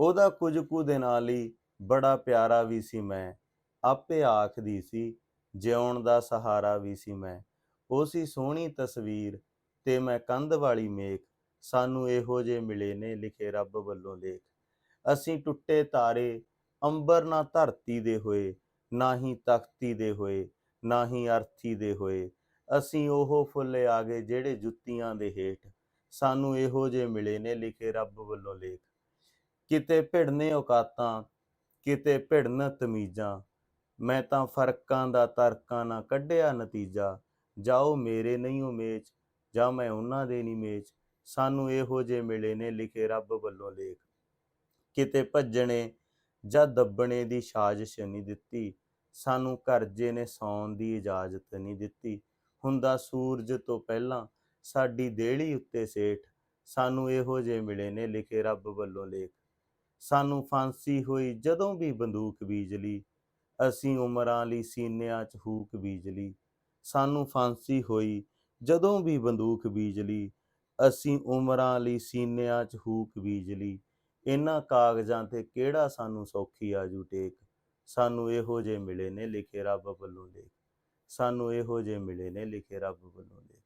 ਉਹਦਾ ਕੁਝ ਕੁ ਦਿਨਾਂ ਲਈ ਬੜਾ ਪਿਆਰਾ ਵੀ ਸੀ ਮੈਂ। ਆਪੇ ਆਖਦੀ ਸੀ, ਜਿਉਣ ਦਾ ਸਹਾਰਾ ਵੀ ਸੀ ਮੈਂ। ਉਹ ਸੀ ਸੋਹਣੀ ਤਸਵੀਰ ਤੇ ਮੈਂ ਕੰਧ ਵਾਲੀ ਮੇਖ। ਸਾਨੂੰ ਇਹੋ ਜੇ ਮਿਲੇ ਨੇ ਲਿਖੇ ਰੱਬ ਵੱਲੋਂ ਲੇਖ। ਅਸੀਂ ਟੁੱਟੇ ਤਾਰੇ, ਅੰਬਰ ਨਾ ਧਰਤੀ ਦੇ ਹੋਏ, ਨਾ ਹੀ ਤਖਤੀ ਦੇ ਹੋਏ, ਨਾ ਹੀ ਅਰਥੀ ਦੇ ਹੋਏ। ਅਸੀਂ ਉਹ ਫੁੱਲ ਆ ਗਏ ਜਿਹੜੇ ਜੁੱਤੀਆਂ ਦੇ ਹੇਠ। ਸਾਨੂੰ ਇਹੋ ਜੇ ਮਿਲੇ ਨੇ ਲਿਖੇ ਰੱਬ ਵੱਲੋਂ ਲੇਖ। ਕਿਤੇ ਭਿੜਨੇ ਔਕਾਤਾਂ, ਕਿਤੇ ਭਿੜਨ ਤਮੀਜ਼ਾਂ, ਮੈਂ ਤਾਂ ਫਰਕਾਂ ਦਾ ਤਰਕਾਂ ਨਾ ਕੱਢਿਆ ਨਤੀਜਾ। ਜਾਓ ਮੇਰੇ ਨਹੀਂ ਉਮੇਚ ਜਾਂ ਮੈਂ ਉਹਨਾਂ ਦੇ ਨਹੀਂ ਮੇਚ ਸਾਨੂੰ ਇਹੋ ਜੇ ਮਿਲੇ ਨੇ ਲਿਖੇ ਰੱਬ ਵੱਲੋਂ ਲੇਖ। ਕਿਤੇ ਭੱਜਣੇ ਜਾਂ ਦੱਬਣੇ ਦੀ ਸਾਜ਼ਿਸ਼ ਨਹੀਂ ਦਿੱਤੀ। ਸਾਨੂੰ ਕਰਜ਼ੇ ਨੇ ਸੌਣ ਦੀ ਇਜਾਜ਼ਤ ਨਹੀਂ ਦਿੱਤੀ। ਹੁੰਦਾ ਸੂਰਜ ਤੋਂ ਪਹਿਲਾਂ ਸਾਡੀ ਦੇਹਲੀ ਉੱਤੇ ਸੇਠ। ਸਾਨੂੰ ਇਹੋ ਜੇ ਮਿਲੇ ਨੇ ਲਿਖੇ ਰੱਬ ਵੱਲੋਂ ਲੇਖ। ਸਾਨੂੰ ਫਾਂਸੀ ਹੋਈ, ਜਦੋਂ ਵੀ ਬੰਦੂਕ ਬੀਜਲੀ ਅਸੀਂ ਉਮਰਾਂ ਲਈ ਸੀਨਿਆਂ 'ਚ ਹੂਕ ਬੀਜਲੀ ਸਾਨੂੰ ਫਾਂਸੀ ਹੋਈ, ਜਦੋਂ ਵੀ ਬੰਦੂਕ ਬੀਜਲੀ ਅਸੀਂ ਉਮਰਾਂ ਲਈ ਸੀਨਿਆਂ 'ਚ ਹੂਕ ਬੀਜਲੀ ਇਹਨਾਂ ਕਾਗਜ਼ਾਂ ਤੇ ਕਿਹੜਾ ਸਾਨੂੰ ਸੌਖੀ ਆਜੂ ਟੇਕ? ਸਾਨੂੰ ਇਹੋ ਜੇ ਮਿਲੇ ਨੇ ਲਿਖੇ ਰੱਬ ਵੱਲੋਂ ਲੇਖ। ਸਾਨੂੰ ਇਹੋ ਜੇ ਮਿਲੇ ਨੇ ਲਿਖੇ ਰੱਬ ਵੱਲੋਂ ਲੇਖ।